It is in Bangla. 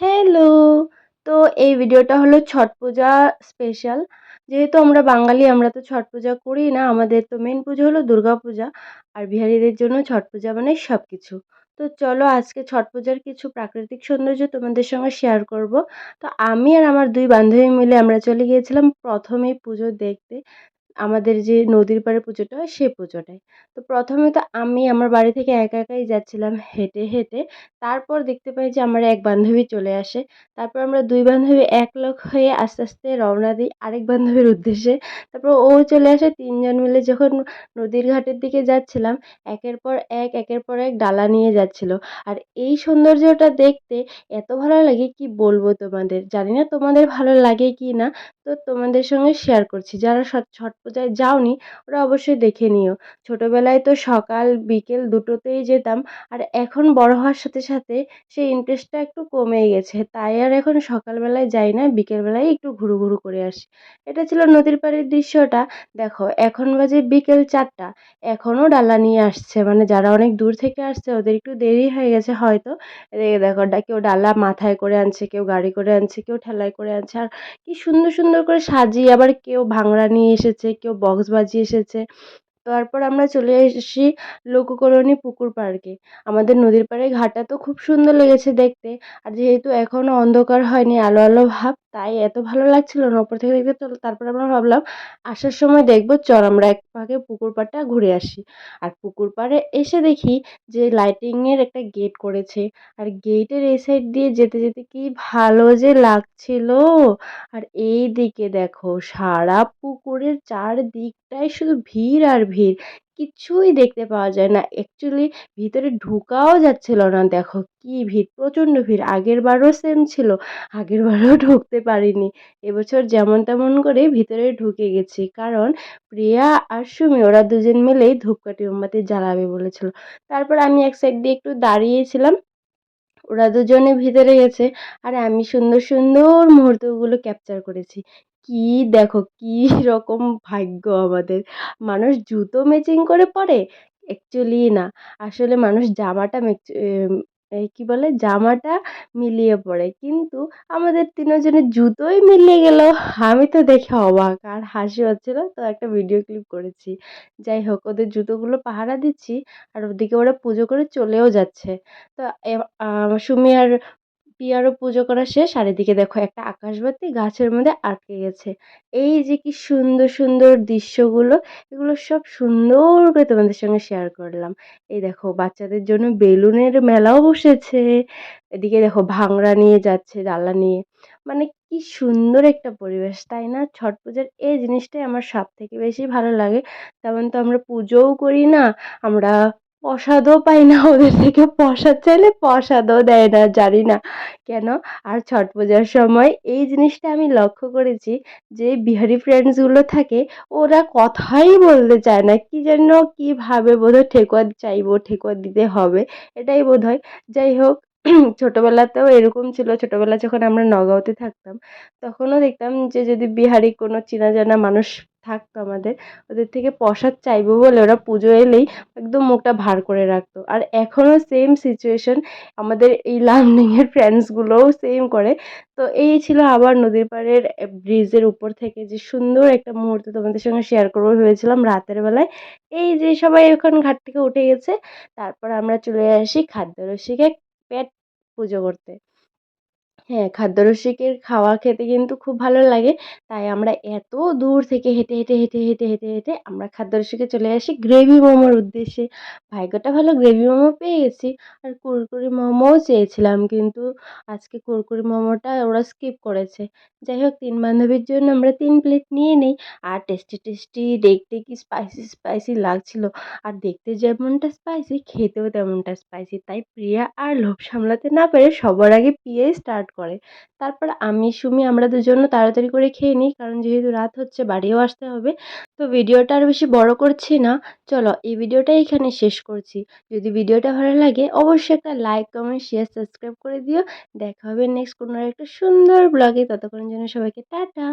হ্যালো! তো এই ভিডিওটা হলো ছট পূজা স্পেশাল। যেহেতু আমরা বাঙালি, আমরা তো ছট পূজা করি না। আমাদের তো মেন পুজো হলো দুর্গা পূজা। আর বিহারীদের জন্য ছট পূজা মানে সব কিছু তো চলো আজকে ছট পূজার কিছু প্রাকৃতিক সৌন্দর্য তোমাদের সঙ্গে শেয়ার করব। তো আমি আর আমার দুই বান্ধবী মিলে আমরা চলে গিয়েছিলাম প্রথমেই পুজো দেখতে। আমাদের যে নদীর পাড়ে পুজোটা হয় সে পুজোটায়। তো প্রথমে তো আমি আমার বাড়ি থেকে একা একাই যাচ্ছিলাম হেঁটে, হেঁটে। তারপর দেখতে পাই যে আমার এক বান্ধবী চলে আসে। তারপর আমরা দুই বান্ধবী একলগ হয়ে আস্তে, আস্তে রওনা দিই আরেক বান্ধবীর উদ্দেশ্যে। তারপর ও চলে আসে তিনজন মিলে যখন নদীর ঘাটের দিকে যাচ্ছিলাম, একের পর এক, একের পর এক ডালা নিয়ে যাচ্ছিল। আর এই সৌন্দর্যটা দেখতে এত ভালো লাগে কি বলব তোমাদের। জানি না তোমাদের ভালো লাগে কি না? তো তোমাদের সঙ্গে শেয়ার করছি। যারা ছট পূজায় যাওনি, ওরা অবশ্যই দেখে নিও। ছোটোবেলায় তো সকাল, বিকেল দুটোতেই যেতাম, আর এখন বড় হওয়ার সাথে সাথে সেই ইন্টারেস্টটা একটু কমে গেছে। তাই আর এখন সকালবেলায় যাই না, বিকেলবেলায় একটু ঘুরু ঘুরু করে আসি। এটা ছিল নদীর পাড়ের দৃশ্যটা। দেখো, এখন বাজে বিকেল চারটা। এখনও ডালা নিয়ে আসছে মানে যারা অনেক দূর থেকে আসছে, ওদের একটু দেরি হয়ে গেছে হয়তো। এদিকে দেখো কেউ ডালা মাথায় করে আনছে, কেউ গাড়ি করে আনছে, কেউ ঠেলায় করে আনছে। আর কি সুন্দর সুন্দর করে সাজিয়ে আবার কেউ ভাংড়া নিয়ে এসেছে কেউ বক্স বাজিয়ে এসেছে। তারপর আমরা চলে এসেছি লোককরণী পুকুর পাড়কে আমাদের নদীর পাড়ে ঘাটটা তো খুব সুন্দর লেগেছে দেখতে। আর যেহেতু এখনও অন্ধকার হয়নি, আলো আলো ভাব তাই এত ভালো লাগছিল না ওপর থেকে দেখতে, তো তারপর আমরা ভাবলাম আসার সময় দেখব চল আমরা এক পাকে পুকুর পাড়টা ঘুরে আসি। আর পুকুর পাড়ে এসে দেখি যে লাইটিংয়ের একটা গেট করেছে। আর গেটের এই সাইড দিয়ে যেতে যেতে কি ভালো যে লাগছিল। আর এই দিকে দেখো সারা পুকুরের চারদিকটাই শুধু ভিড় আর ভিড়। কিছুই দেখতে পাওয়া যায় না। অ্যাকচুয়ালি ভিতরে ঢোকাও যাচ্ছিল না, দেখো কি ভিড়, প্রচণ্ড ভিড়। আগের বারও সেম ছিল, আগের বারও ঢুকতে পারিনি। এবছর যেমন তেমন করে ভিতরে ঢুকে গেছি। কারণ প্রিয়া আর সুমি, ওরা দুজন মিলেই ধূপকাঠি মোমবাতি জ্বালাবে বলেছিল। তারপর আমি এক সাইড দিয়ে একটু দাঁড়িয়েছিলাম। ওরা দুজনে ভিতরে গেছে। আর আমি সুন্দর সুন্দর মুহূর্তগুলো ক্যাপচার করেছি। কি দেখো কি রকম ভাগ্য আমাদের। মানুষ জুতো ম্যাচিং করে পরে? অ্যাকচুয়ালি না। আসলে মানুষ জামাটা এই কী বলে? জামাটা মিলিয়ে পরে। কিন্তু আমাদের তিনজনের জুতোই মিলিয়ে গেল। আমি তো দেখে অবাক। আর হাসি হচ্ছিল। তো একটা ভিডিও ক্লিপ করেছি। যাই হোক, ওদের জুতোগুলো পাহারা দিচ্ছি। আর ওদিকে ওরা পুজো করে চলেও যাচ্ছে। তো সুমি আর পিয়ারও পুজো করা শেষ। আর এদিকে দেখো একটা আকাশবাতি গাছের মধ্যে আটকে গেছে। এই যে কি সুন্দর সুন্দর দৃশ্যগুলো, এগুলো সব সুন্দর করে তোমাদের সঙ্গে শেয়ার করলাম। এই দেখো বাচ্চাদের জন্য বেলুনের মেলাও বসেছে। এদিকে দেখো ভাংড়া নিয়ে যাচ্ছে, ডালা নিয়ে। মানে কি সুন্দর একটা পরিবেশ, তাই না? ছট পূজার এই জিনিসটাই আমার সব থেকে বেশি ভালো লাগে। তেমন তো আমরা পুজোও করি না, আমরা প্রসাদও পাই না, ওদের থেকে প্রসাদ চাইলে প্রসাদও দেয় না, জানি না কেন। আর ছট পূজার সময় এই জিনিসটা আমি লক্ষ্য করেছি যে বিহারি ফ্রেন্ডসগুলো থাকে, ওরা কথাই বলতে চায় না, কী যেন, কীভাবে বোধহয় ঠেকুয়া চাইব, ঠেকুয়া দিতে হবে, এটাই বোধহয়। যাই হোক ছোটোবেলাতেও এরকম ছিল ছোটোবেলা যখন আমরা নগাঁওতে থাকতাম, তখনও দেখতাম যে যদি বিহারি কোনো চেনা জানা মানুষ থাকতো আমাদের, ওদের থেকে প্রসাদ চাইব বলে ওরা পুজো এলেই একদম মুখটা ভার করে রাখতো। আর এখনও সেম সিচুয়েশন আমাদের এই লার্নিংয়ের ফ্রেন্ডসগুলোও সেম করে। তো এই ছিল আবার নদীর পাড়ের ব্রিজের উপর থেকে যে সুন্দর একটা মুহূর্ত তোমাদের সঙ্গে শেয়ার করব ভেবেছিলাম রাতের বেলায়। এই যে সবাই এখন ঘাট থেকে উঠে গেছে, তারপর আমরা চলে আসি খাদ্য রসিকে পেট পুজো করতে। হ্যাঁ খাদ্যরসিকের খাওয়া খেতে কিন্তু খুব ভালো লাগে। তাই আমরা এত দূর থেকে হেঁটে হেঁটে হেঁটে হেঁটে হেঁটে হেঁটে আমরা খাদ্যরসিকে চলে আসি গ্রেভি মোমোর উদ্দেশ্যে। ভাগ্যটা ভালো গ্রেভি মোমো পেয়ে গেছি। আর কুরকুরি মোমোও চেয়েছিলাম কিন্তু আজকে কুরকুরি মোমোটা ওরা স্কিপ করেছে। যাই হোক, তিন বান্ধবীর জন্য আমরা তিন প্লেট নিয়ে নিই। আর টেস্টি টেস্টি, দেখতে কি স্পাইসি স্পাইসি লাগছিল। আর দেখতে যেমনটা স্পাইসি খেতেও তেমনটা স্পাইসি তাই প্রিয়া আর লোভ সামলাতে না পেরে সবার আগে পিয়েই স্টার্ট করে। তারপর আমি, সুমি আমরা দুজনও তাড়াতাড়ি করে খেয়ে নিই, কারণ যেহেতু রাত হচ্ছে, বাড়িও আসতে হবে। তো ভিডিওটা আর বেশি বড় করছি না। চলো এই ভিডিওটা এখানে শেষ করছি। যদি ভিডিওটা ভালো লাগে, অবশ্যই একটা লাইক কমেন্ট শেয়ার সাবস্ক্রাইব করে দিও। দেখা হবে নেক্সট কোনো একটা সুন্দর ব্লগে ততক্ষণের জন্য সবাইকে টাটা!